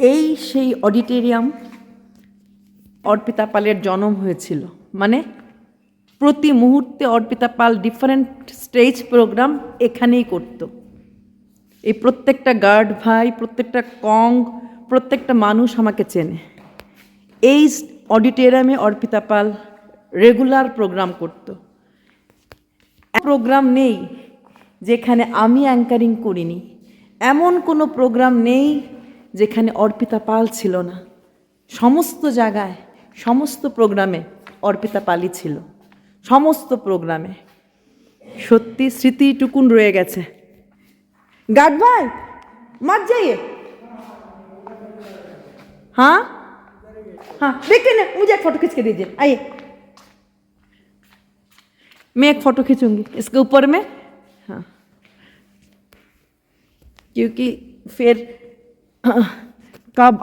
এই সেই অডিটোরিয়াম অর্পিতা পালের জন্ম হয়েছিল। মানে প্রতি মুহূর্তে Arpita Pal different stage programme এখানেই করতো। এই প্রত্যেকটা গার্ড ভাই, প্রত্যেকটা কং প্রত্যেকটা মানুষ আমাকে চেনে। এই অডিটোরিয়ামে অর্পিতা পাল রেগুলার প্রোগ্রাম করত। প্রোগ্রাম নেই যেখানে আমি অ্যাঙ্কারিং করিনি। এমন কোনো প্রোগ্রাম নেই যেখানে অর্পিতা পাল ছিল না সমস্ত জায়গায় সমস্ত প্রোগ্রামে অর্পিতা পালই ছিল সমস্ত প্রোগ্রামে সত্যি স্মৃতিটুকুন রয়ে গেছে गार्ड भाई मत जाइए हाँ हाँ देखिए ना मुझे एक फोटो खींच के दीजिए आइए मैं एक फोटो खींचूंगी इसके ऊपर में हाँ क्योंकि फिर कब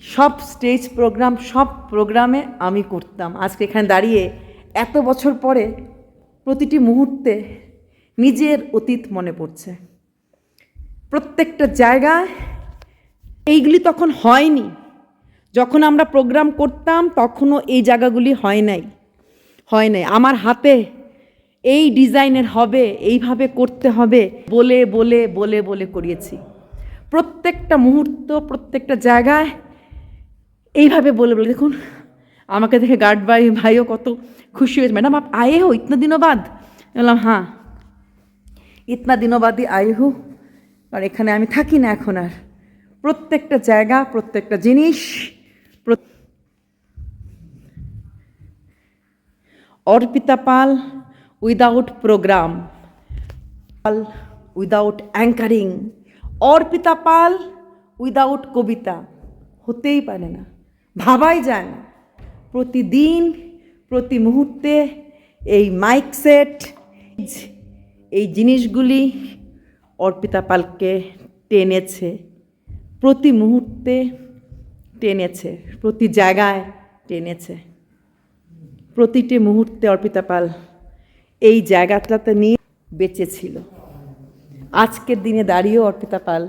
সব স্টেজ প্রোগ্রাম সব প্রোগ্রামে আমি করতাম। আজকে এখানে দাঁড়িয়ে এত বছর পরে প্রতিটি মুহূর্তে নিজের অতীত মনে পড়ছে। প্রত্যেকটা জায়গায় এইগুলি তখন হয়নি। যখন আমরা প্রোগ্রাম করতাম, তখনও এই জায়গাগুলি হয় নাই। হয় নাই। আমার হাতে এই ডিজাইনের হবে, এইভাবে করতে হবে, বলে বলে বলে বলে করিয়েছি। প্রত্যেকটা মুহূর্ত, প্রত্যেকটা জায়গায় এইভাবে বলে বলে, দেখুন, আমাকে দেখে গার্ড ভাই, ভাইও কত খুশি হয়েছে। ম্যাডাম, আপ আয়ে হো, ইতনা দিনও বাদ। বললাম হ্যাঁ ইতনা দিনও বাদই আয়ে হো। আর এখানে আমি থাকি না এখন আর। প্রত্যেকটা জায়গা, প্রত্যেকটা জিনিস Arpita Pal without programme Pal without anchoring Arpita Pal without কবিতা হতেই পারে না ভাবাই যায় না প্রতিদিন প্রতি মুহূর্তে এই মাইক সেট এই জিনিসগুলি অর্পিতা পালকে টেনেছে প্রতি মুহূর্তে টেনেছে প্রতি জায়গায় টেনেছে প্রতিটি মুহূর্তে অর্পিতা পাল এই জায়গাটাতে নিয়ে বেঁচে ছিল। আজকের দিনে দাঁড়িয়েও অর্পিতা পাল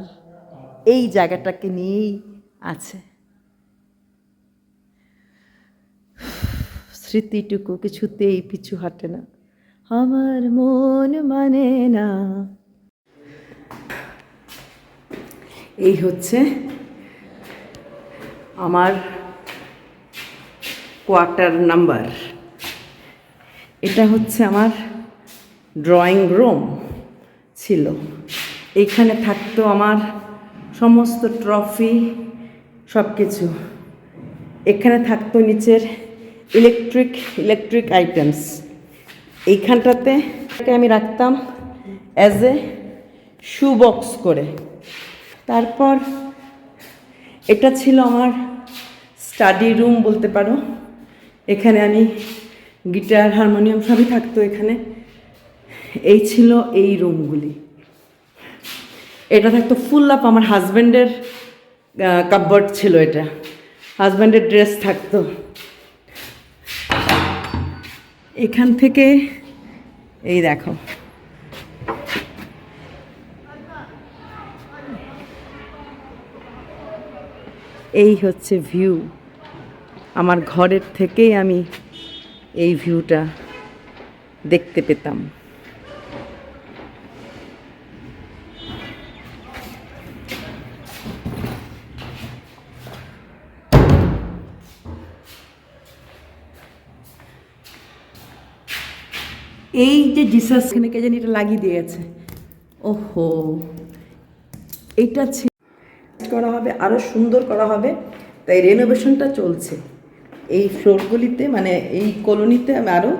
এই জায়গাটাকে নিয়েই আছে। স্মৃতিটুকু কিছুতেই পিছু হাঁটে না। আমার মন মানে না। এই হচ্ছে আমার কোয়ার্টার নাম্বার। এটা হচ্ছে আমার ড্রয়িং রুম ছিল। এখানে থাকতো আমার সমস্ত ট্রফি সব কিছু এখানে থাকতো নিচের ইলেকট্রিক ইলেকট্রিক আইটেমস এইখানটাতে আমি রাখতাম অ্যাজ এ শু বক্স করে। তারপর এটা ছিল আমার স্টাডি রুম বলতে পারো। এখানে আমি গিটার, হারমোনিয়াম সবই থাকতো এখানে। এই ছিল এই রুমগুলি। এটা থাকতো ফুল আপ আমার হাজব্যান্ডের কাপবোর্ড ছিল এটা। হাজব্যান্ডের ড্রেস থাকতো। এখান থেকে, এই দেখো। এই হচ্ছে ভিউ আমার ঘরের থেকেই আমি এই ভিউটা দেখতে পেতাম। এই যে জিসাস কে জানি এটা লাগিয়ে দিয়েছে। ওহো ছিল করা হবে আরও সুন্দর করা হবে। তাই রেনোভেশনটা চলছে। এই ফ্লোরগুলিতে মানে এই কলোনিতে আমি আরও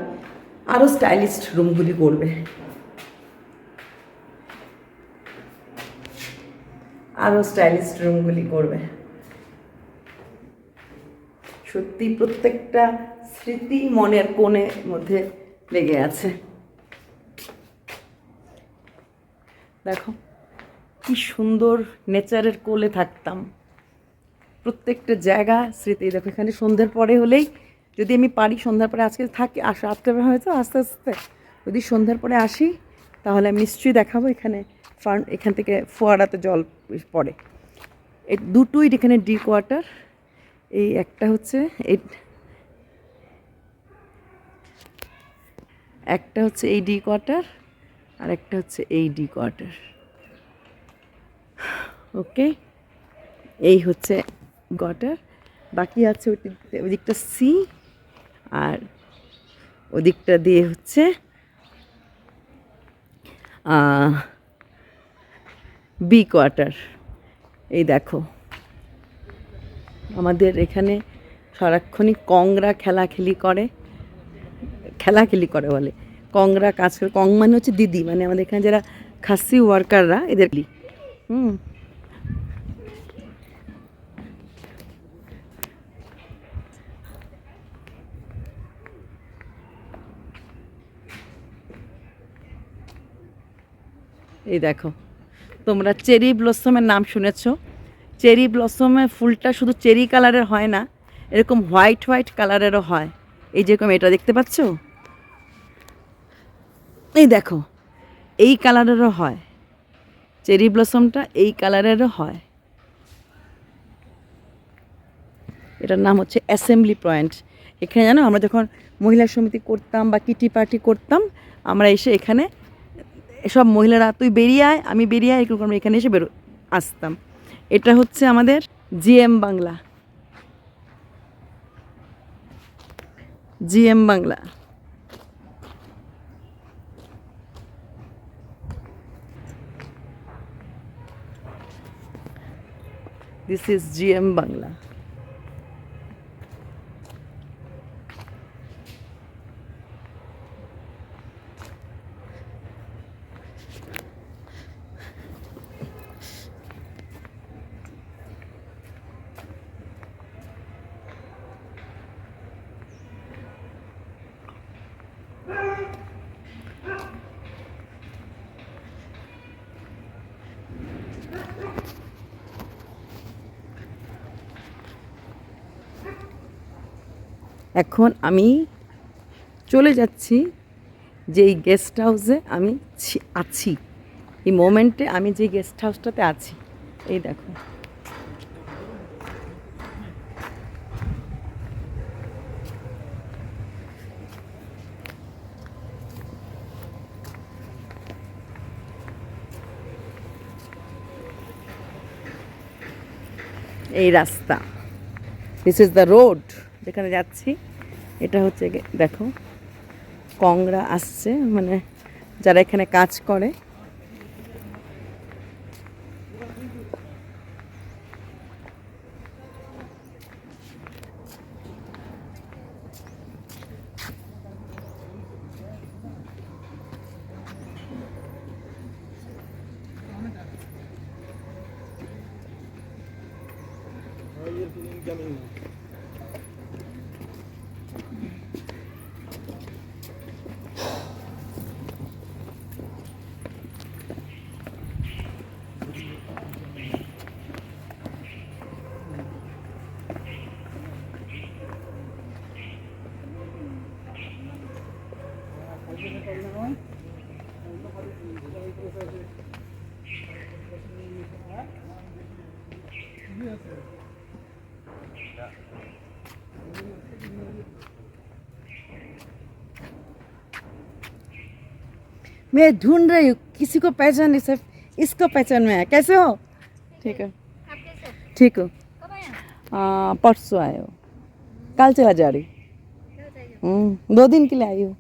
আরও স্টাইলিস্ট রুমগুলি করবে। আরও স্টাইলিস্ট রুমগুলি করবে। সত্যি প্রত্যেকটা স্মৃতি মনের কোণে মধ্যে লেগে আছে। দেখো, কি সুন্দর নেচারের কোলে থাকতাম। প্রত্যেকটা জায়গা স্মৃতি। দেখো, এখানে সন্ধ্যার পরে হলেই যদি আমি পারি সন্ধ্যার পরে আজকে থাকি, আস রাত্রে হয়তো আস্তে আস্তে। যদি সন্ধ্যার পরে আসি, তাহলে আমি নিশ্চয়ই দেখাবো এখানে ফার্ম এখান থেকে ফোয়ারাতে জল পড়ে। এই দুটোই এখানে ডি কোয়ার্টার। এই একটা হচ্ছে এই, একটা হচ্ছে এই ডি কোয়ার্টার আর একটা হচ্ছে এই ডি কোয়ার্টার। ওকে? এই হচ্ছে কোয়ার্টার বাকি আছে ওই দিকটা- ওই দিকটা সি আর ওদিকটা দিয়ে হচ্ছে বি কোয়ার্টার এই দেখো, আমাদের এখানে সারাক্ষণই কংরা খেলাখেলি করে খেলাখেলি করে বলে, কংরা কাজ করে, কং মানে হচ্ছে দিদি মানে আমাদের এখানে যারা খাসি ওয়ার্কাররা এদের হুম। এই দেখো, তোমরা চেরি ব্লসমের নাম শুনেছ? চেরি ব্লসমের ফুলটা শুধু চেরি কালারের হয় না, এরকম হোয়াইট হোয়াইট কালারেরও হয়। এই যেরকম এটা দেখতে পাচ্ছ? এই দেখো, এই কালারেরও হয়। চেরি ব্লসমটা এই কালারেরও হয়। এটার নাম হচ্ছে অ্যাসেম্বলি পয়েন্ট। এখানে জানো, আমরা যখন মহিলা সমিতি করতাম বা কিটি পার্টি করতাম, আমরা এসে এখানে সব মহিলারা, তুই বেরিয়ে আয়, আমি বেরিয়ে আয়, এরকম আমরা এখানে এসে বেরো আসতাম। এটা হচ্ছে আমাদের GM Bangla. GM Bangla. This is GM Bangla. এখন আমি চলে যাচ্ছি যে এই গেস্ট হাউসে আমি আছি। এই মোমেন্টে আমি যে গেস্ট হাউসটাতে আছি। এই দেখো। এই রাস্তা। দিস ইজ দ্য রোড যেখানে যাচ্ছি এটা হচ্ছে দেখো কংরা আসছে মানে যারা এখানে কাজ করে। मैं ढूंढ रही हूँ किसी को पहचान नहीं सिर्फ़ इसको पहचान में है कैसे हो? ठीक है? ठीक हो। परसों आए हो कल चला जा रही क्या बताइए? हम्म, दो दिन के लिए आई हो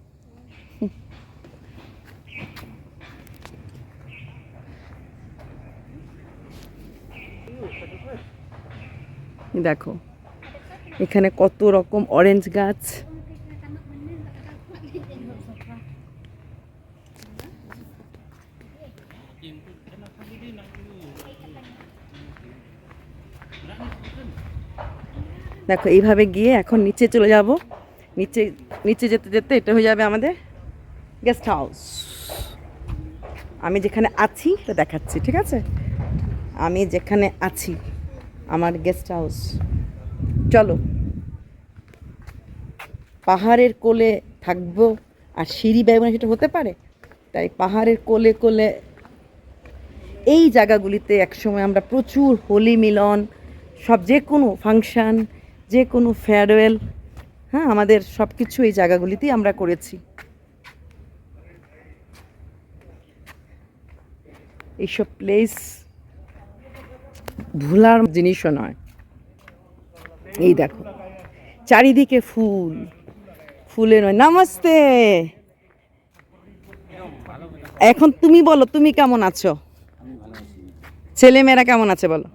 দেখো এখানে কত রকম অরেঞ্জ গাছ দেখো, এইভাবে গিয়ে এখন নিচে চলে যাব। নিচে নিচে যেতে যেতে এটা হয়ে যাবে আমাদের গেস্ট হাউস আমি যেখানে আছি, এটা দেখাচ্ছি, ঠিক আছে? আমি যেখানে আছি, আমার গেস্ট হাউস চলো। পাহাড়ের কোলে থাকব, আর সিঁড়ি ব্যবহার সেটা হতে পারে? তাই পাহাড়ের কোলে কোলে এই জায়গাগুলিতে একসময় আমরা প্রচুর হোলি মিলন, সব যে কোনো ফাংশান যে কোনো ফেয়ারওয়েল হ্যাঁ আমাদের সব কিছু এই জায়গাগুলিতেই আমরা করেছি। এইসব প্লেস ভুলার জিনিসও নয়। এই দেখো, চারিদিকে ফুল, ফুলের নয়, নমস্তে! এখন তুমি বলো, তুমি কেমন আছো? ছেলেমেয়েরা কেমন আছে বলো?